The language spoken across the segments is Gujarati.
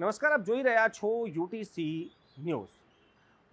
નમસ્કાર, આપ જોઈ રહ્યા છો યુટીસી ન્યૂઝ.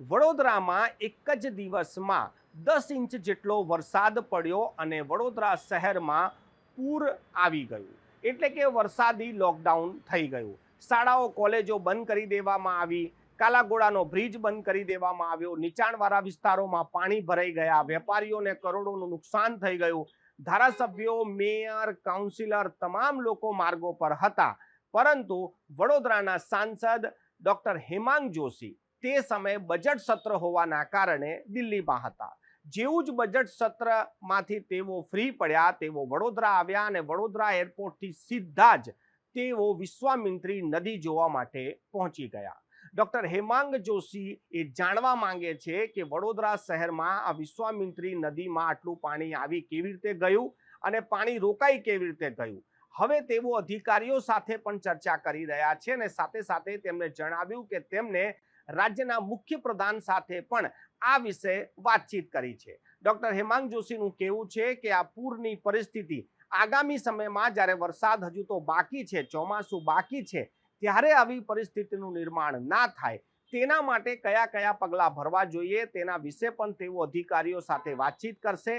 વડોદરામાં એક જ દિવસમાં દસ ઇંચ જેટલો વરસાદ પડ્યો અને વડોદરા શહેરમાં પૂર આવી ગયું. એટલે કે વરસાદી લોકડાઉન થઈ ગયું. શાળાઓ, કોલેજો બંધ કરી દેવામાં આવી. કાલાગોડાનો બ્રિજ બંધ કરી દેવામાં આવ્યો. નીચાણવાળા વિસ્તારોમાં પાણી ભરાઈ ગયા. વેપારીઓને કરોડોનું નુકસાન થઈ ગયું. ધારાસભ્યો, મેયર, કાઉન્સિલર, તમામ લોકો માર્ગો પર હતા. પરંતુ વડોદરાના સાંસદ ડોક્ટર હેમાંગ જોશી તે સમયે બજેટ સત્ર હોવાના કારણે દિલ્હીમાં હતા. જેવું જ બજેટ સત્રમાંથી તેઓ ફ્રી પડ્યા, તેઓ વડોદરા આવ્યા અને વડોદરા એરપોર્ટથી સીધા જ તેઓ વિશ્વામિત્રી નદી જોવા માટે પહોંચી ગયા. ડોક્ટર હેમાંગ જોશી એ જાણવા માંગે છે કે વડોદરા શહેરમાં આ વિશ્વામિત્રી નદીમાં આટલું પાણી આવી કેવી રીતે ગયું અને પાણી રોકાઈ કેવી રીતે ગયું? હવે તેઓ અધિકારીઓ સાથે પણ ચર્ચા કરી રહ્યા છે અને સાથે સાથે તેમણે જણાવ્યું કે તેમને રાજ્યના મુખ્ય પ્રધાન સાથે પણ આ વિશે વાતચીત કરી છે. ડોક્ટર હેમાંગ જોશીનું કહેવું છે કે આ પૂરની પરિસ્થિતિ આગામી સમયમાં જ્યારે વરસાદ હજુ તો બાકી છે, ચોમાસું બાકી છે, ત્યારે આવી પરિસ્થિતિનું નિર્માણ ના થાય. તેના માટે કયા કયા પગલાં ભરવા જોઈએ તેના વિશે પણ તેઓ અધિકારીઓ સાથે વાતચીત કરશે.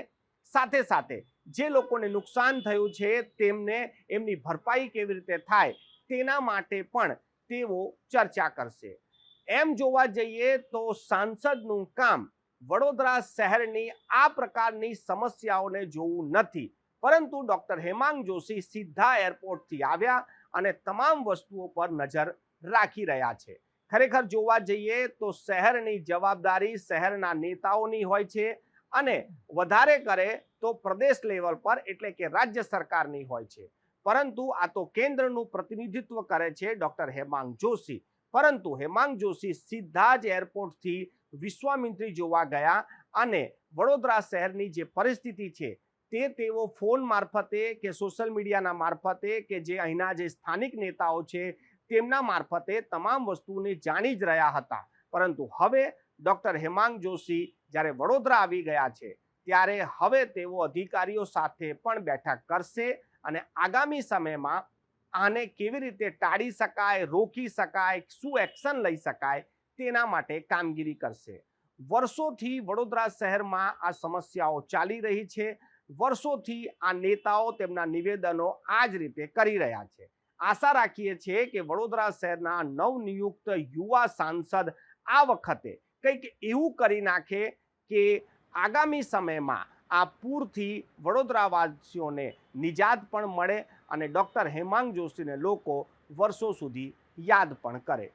સાથે સાથે જે લોકોને નુકસાન થયું છે તેમને એમની ભરપાઈ કેવી રીતે થાય તેના માટે પણ તેઓ ચર્ચા કરશે. એમ જોવા જઈએ તો સાંસદનું કામ વડોદરા શહેરની આ પ્રકારની સમસ્યાઓને જોવું નથી. પરંતુ ડોક્ટર હેમાંગ જોશી સીધા એરપોર્ટથી આવ્યા અને તમામ વસ્તુઓ પર નજર રાખી રહ્યા છે. ખરેખર જોવા જઈએ તો શહેરની જવાબદારી શહેરના નેતાઓની હોય છે અને વધારે કરે તો પ્રદેશ લેવલ પર એટલે કે રાજ્ય સરકારની હોય છે. પરંતુ આ તો કેન્દ્રનું પ્રતિનિધિત્વ કરે છે ડોક્ટર હેમાંગ જોશી. પરંતુ હેમાંગ જોશી સીધા જ એરપોર્ટથી વિશ્વામિત્રી જોવા ગયા અને વડોદરા શહેરની જે પરિસ્થિતિ છે તે તેઓ ફોન મારફતે કે સોશિયલ મીડિયાના મારફતે કે જે અહીંના જે સ્થાનિક નેતાઓ છે તેમના મારફતે તમામ વસ્તુને જાણી જ રહ્યા હતા. પરંતુ હવે ડોક્ટર હેમાંગ જોશી જ્યારે વડોદરા આવી ગયા છે, ત્યારે હવે તેઓ અધિકારીઓ સાથે પણ બેઠક કરશે અને આગામી સમયમાં આને કેવી રીતે ટાળી શકાય, રોકી શકાય, શું એક્શન લઈ શકાય તેના માટે કામગીરી કરશે. વર્ષોથી વડોદરા શહેરમાં આ સમસ્યાઓ ચાલી રહી છે. વર્ષોથી આ નેતાઓ તેમના નિવેદનો આ જ રીતે કરી રહ્યા છે. આશા રાખીએ છીએ કે વડોદરા શહેરના નવનિયુક્ત યુવા સાંસદ આ વખતે કંઈક એવું કરી નાખે કે આગામી સમયમાં આ પૂરથી વડોદરાવાસીઓને નિજાત પણ મળે અને ડૉક્ટર હેમાંગ જોશીને લોકો વર્ષો સુધી યાદ પણ કરે.